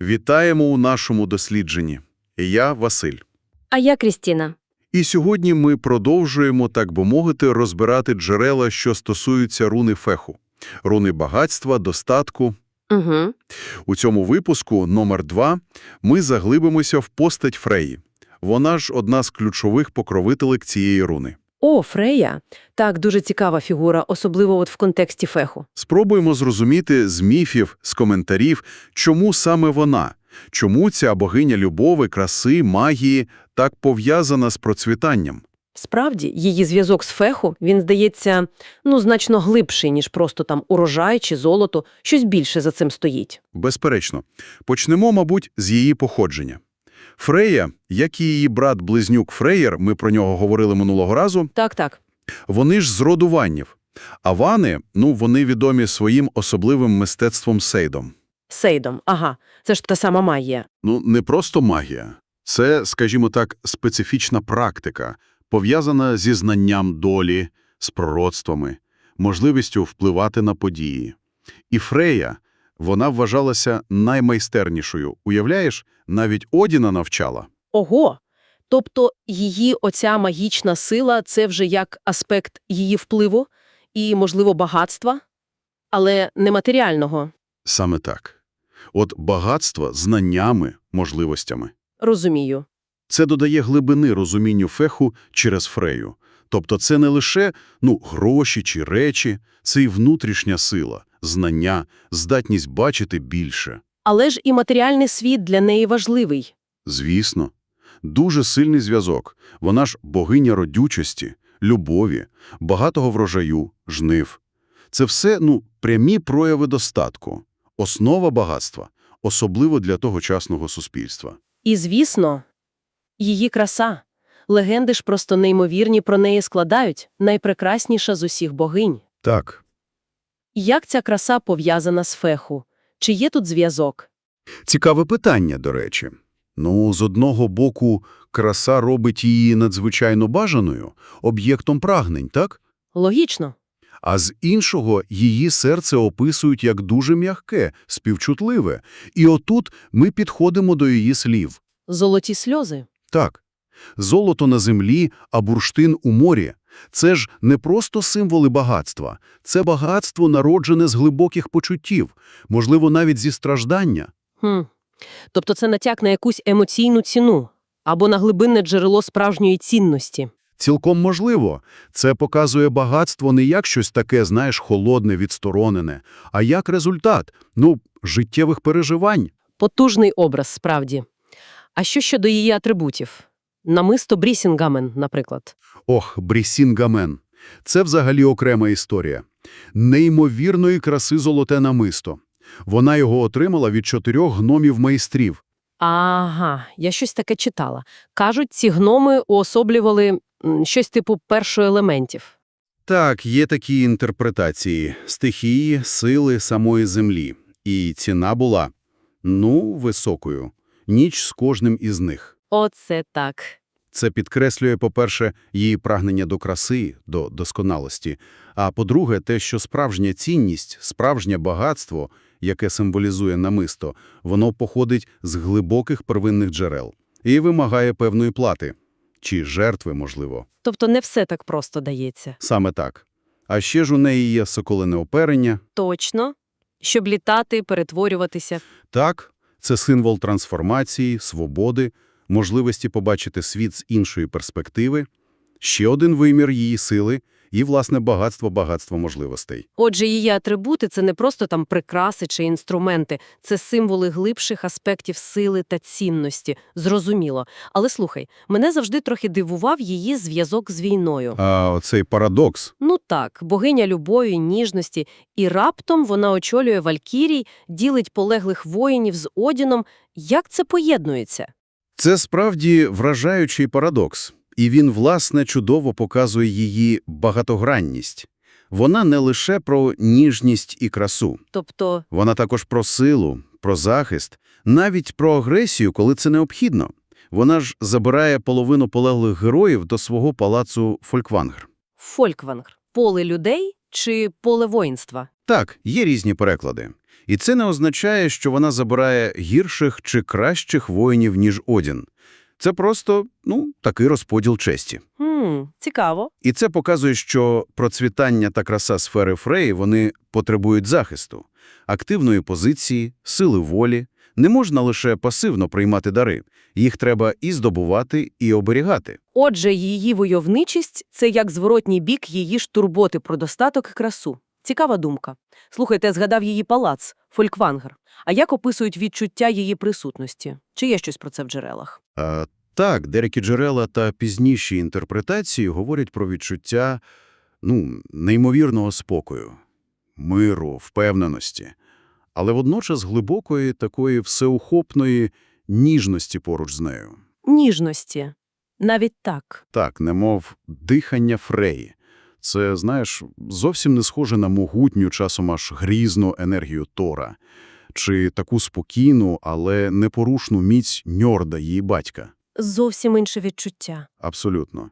Вітаємо у нашому дослідженні. Я Василь. А я Крістіна. І сьогодні ми продовжуємо, так би мовити, розбирати джерела, що стосуються руни феху. Руни багатства, достатку. Угу. У цьому випуску, номер 2, ми заглибимося в постать Фреї. Вона ж одна з ключових покровителек цієї руни. О, Фрея. Так, дуже цікава фігура, особливо от в контексті феху. Спробуємо зрозуміти з міфів, з коментарів, чому саме вона, чому ця богиня любови, краси, магії так пов'язана з процвітанням. Справді, її зв'язок з феху, він здається, ну, значно глибший, ніж просто там урожай чи золото, щось більше за цим стоїть. Безперечно. Почнемо, мабуть, з її походження. Фрея, як і її брат-близнюк Фреєр, ми про нього говорили минулого разу, Так-так. вони ж з роду ваннів. А вани, ну, вони відомі своїм особливим мистецтвом сейдом. Сейдом, ага, це ж та сама магія. Ну, не просто магія. Це, скажімо так, специфічна практика, пов'язана зі знанням долі, з пророцтвами, можливістю впливати на події. І Фрея, вона вважалася наймайстернішою. Уявляєш, навіть Одіна навчала. Ого! Тобто її оця магічна сила – це вже як аспект її впливу і, можливо, багатства, але не матеріального. Саме так. От багатство знаннями, можливостями. Розумію. Це додає глибини розумінню феху через Фрею. Тобто це не лише ну, гроші чи речі, це й внутрішня сила, знання, здатність бачити більше. Але ж і матеріальний світ для неї важливий. Звісно. Дуже сильний зв'язок. Вона ж богиня родючості, любові, багатого врожаю, жнив. Це все, ну, прямі прояви достатку, основа багатства, особливо для тогочасного суспільства. І, звісно, її краса. Легенди ж просто неймовірні про неї складають, найпрекрасніша з усіх богинь. Так. Як ця краса пов'язана з феху? Чи є тут зв'язок? Цікаве питання, до речі. Ну, з одного боку, краса робить її надзвичайно бажаною, об'єктом прагнень, так? Логічно. А з іншого, її серце описують як дуже м'яке, співчутливе. І отут ми підходимо до її слів. Золоті сльози. Так, золото на землі, а бурштин у морі – це ж не просто символи багатства. Це багатство, народжене з глибоких почуттів, можливо, навіть зі страждання. Хм. Тобто це натяк на якусь емоційну ціну або на глибинне джерело справжньої цінності. Цілком можливо. Це показує багатство не як щось таке, знаєш, холодне, відсторонене, а як результат, ну, життєвих переживань. Потужний образ, справді. А що щодо її атрибутів? Намисто Брісінгамен, наприклад. Ох, Брісінгамен. Це взагалі окрема історія. Неймовірної краси золоте намисто. Вона його отримала від чотирьох гномів-майстрів. Ага, я щось таке читала. Кажуть, ці гноми уособлювали м, щось типу першоелементів. Так, є такі інтерпретації – стихії, сили самої землі. І ціна була, ну, високою. Ніч з кожним із них. Оце так. Це підкреслює, по-перше, її прагнення до краси, до досконалості, а по-друге, те, що справжня цінність, справжнє багатство, яке символізує намисто, воно походить з глибоких первинних джерел і вимагає певної плати. Чи жертви, можливо. Тобто не все так просто дається. Саме так. А ще ж у неї є соколине оперення. Точно. Щоб літати, перетворюватися. Так, це символ трансформації, свободи, можливості побачити світ з іншої перспективи, ще один вимір її сили і, власне, багатство багатство можливостей. Отже, її атрибути – це не просто там прикраси чи інструменти, це символи глибших аспектів сили та цінності. Зрозуміло. Але слухай, мене завжди трохи дивував її зв'язок з війною. А оцей парадокс. Ну так, богиня любові, ніжності, і раптом вона очолює Валькірій, ділить полеглих воїнів з Одіном. Як це поєднується? Це справді вражаючий парадокс. І він, власне, чудово показує її багатогранність. Вона не лише про ніжність і красу. Тобто, Вона також про силу, про захист, навіть про агресію, коли це необхідно. Вона ж забирає половину полеглих героїв до свого палацу Фольквангр. фольквангр – поле людей чи поле воїнства? Так, є різні переклади. І це не означає, що вона забирає гірших чи кращих воїнів, ніж Одін. Це просто, ну, такий розподіл честі. Хм, цікаво. І це показує, що процвітання та краса сфери Фреї, вони потребують захисту, активної позиції, сили волі. Не можна лише пасивно приймати дари. Їх треба і здобувати, і оберігати. Отже, її войовничість – це як зворотній бік її ж турботи про достаток і красу. Цікава думка. Слухайте, згадав її палац, Фольквангер. А як описують відчуття її присутності? Чи є щось про це в джерелах? А, так, деякі джерела та пізніші інтерпретації говорять про відчуття, ну, неймовірного спокою, миру, впевненості, але водночас глибокої такої всеохопної ніжності поруч з нею. Ніжності. Навіть так. Так, немов дихання Фреї. Це, знаєш, зовсім не схоже на могутню, часом аж грізну енергію Тора, чи таку спокійну, але непорушну міць Ньорда, її батька. Зовсім інше відчуття. Абсолютно.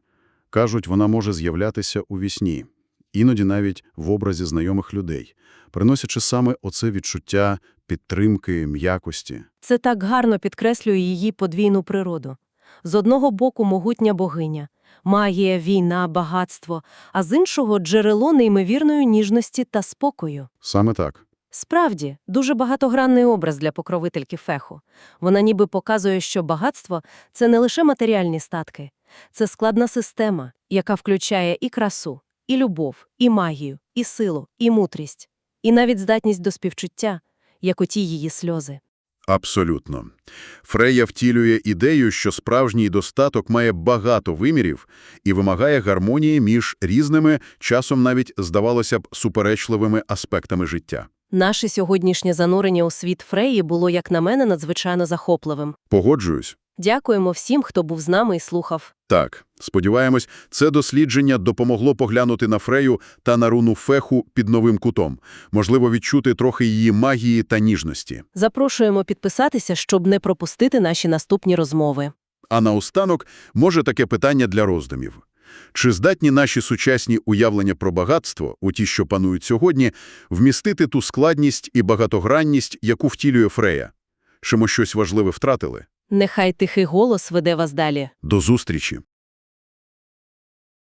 Кажуть, вона може з'являтися у вісні, іноді навіть в образі знайомих людей, приносячи саме оце відчуття підтримки, м'якості. Це так гарно підкреслює її подвійну природу. З одного боку могутня богиня, магія, війна, багатство, а з іншого – джерело неймовірної ніжності та спокою. Саме так. Справді, дуже багатогранний образ для покровительки Феху. Вона ніби показує, що багатство – це не лише матеріальні статки. Це складна система, яка включає і красу, і любов, і магію, і силу, і мудрість, і навіть здатність до співчуття, як оті її сльози. Абсолютно. Фрея втілює ідею, що справжній достаток має багато вимірів і вимагає гармонії між різними, часом навіть, здавалося б, суперечливими аспектами життя. Наше сьогоднішнє занурення у світ Фреї було, як на мене, надзвичайно захопливим. Погоджуюсь. Дякуємо всім, хто був з нами і слухав. Так, сподіваємось, це дослідження допомогло поглянути на Фрею та на руну Феху під новим кутом, можливо, відчути трохи її магії та ніжності. Запрошуємо підписатися, щоб не пропустити наші наступні розмови. А наостанок, може таке питання для роздумів. Чи здатні наші сучасні уявлення про багатство, у ті, що панують сьогодні, вмістити ту складність і багатогранність, яку втілює Фрея? Чи ми щось важливе втратили? Нехай тихий голос веде вас далі. До зустрічі!